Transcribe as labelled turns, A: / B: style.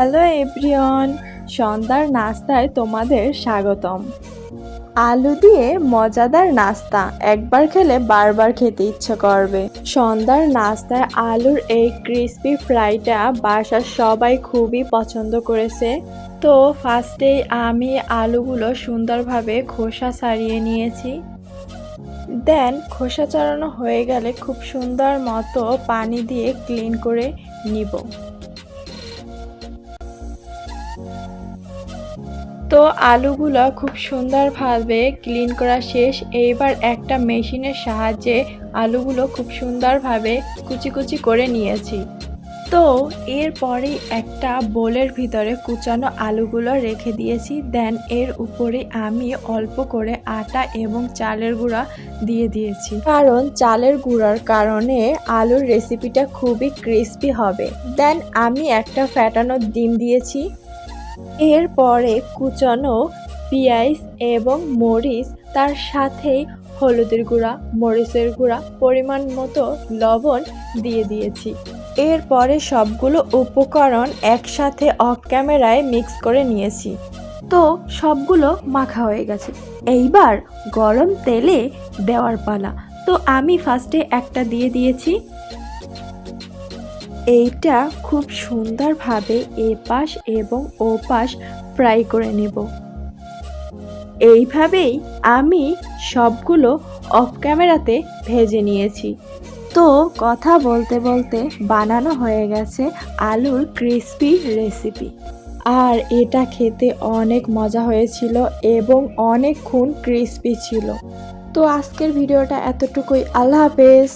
A: Hello everyone, সন্ধ্যার নাস্তায় তোমাদের স্বাগতম। আলু দিয়ে মজাদার নাস্তা, একবার খেলে বারবার খেতে ইচ্ছে করবে। সন্ধ্যার নাস্তায় আলুর এই ক্রিসপি ফ্রাইটা বাসার সবাই খুবই পছন্দ করেছে। তো ফার্স্টেই আমি আলুগুলো সুন্দরভাবে খোসা ছাড়িয়ে নিয়েছি। দেন খোসা ছাড়ানো হয়ে গেলে খুব সুন্দর মতো পানি দিয়ে ক্লিন করে নিব। তো আলুগুলো খুব সুন্দরভাবে ক্লিন করা শেষ। এইবার একটা মেশিনের সাহায্যে আলুগুলো খুব সুন্দরভাবে কুচি কুচি করে নিয়েছি। তো এরপরেই একটা বোলের ভিতরে কুচানো আলুগুলো রেখে দিয়েছি। দেন এর উপরে আমি অল্প করে আটা এবং চালের গুঁড়া দিয়ে দিয়েছি। কারণ চালের গুঁড়ার কারণে আলুর রেসিপিটা খুবই ক্রিস্পি হবে। দেন আমি একটা ফ্যাটানো ডিম দিয়েছি। এরপরে কুচানো পেঁয়াজ এবং মরিচ তার সাথেই হলুদের গুঁড়া, মরিচের গুঁড়া, পরিমাণ মতো লবণ দিয়ে দিয়েছি। এরপরে সবগুলো উপকরণ একসাথে অফ ক্যামেরায় মিক্স করে নিয়েছি। তো সবগুলো মাখা হয়ে গেছে। এইবার গরম তেলে দেওয়ার পালা। তো আমি ফার্স্টে একটা দিয়ে দিয়েছি। এইটা খুব সুন্দরভাবে এপাশ এবং ওপাশ ফ্রাই করে নেব। এইভাবেই আমি সবগুলো অফ ক্যামেরাতে ভেজে নিয়েছি। তো কথা বলতে বলতে বানানো হয়ে গেছে আলুর ক্রিসপি রেসিপি। আর এটা খেতে অনেক মজা হয়েছিল এবং অনেকক্ষণ ক্রিসপি ছিল। তো আজকের ভিডিওটা এতটুকুই। আল্লাহ হাফেজ।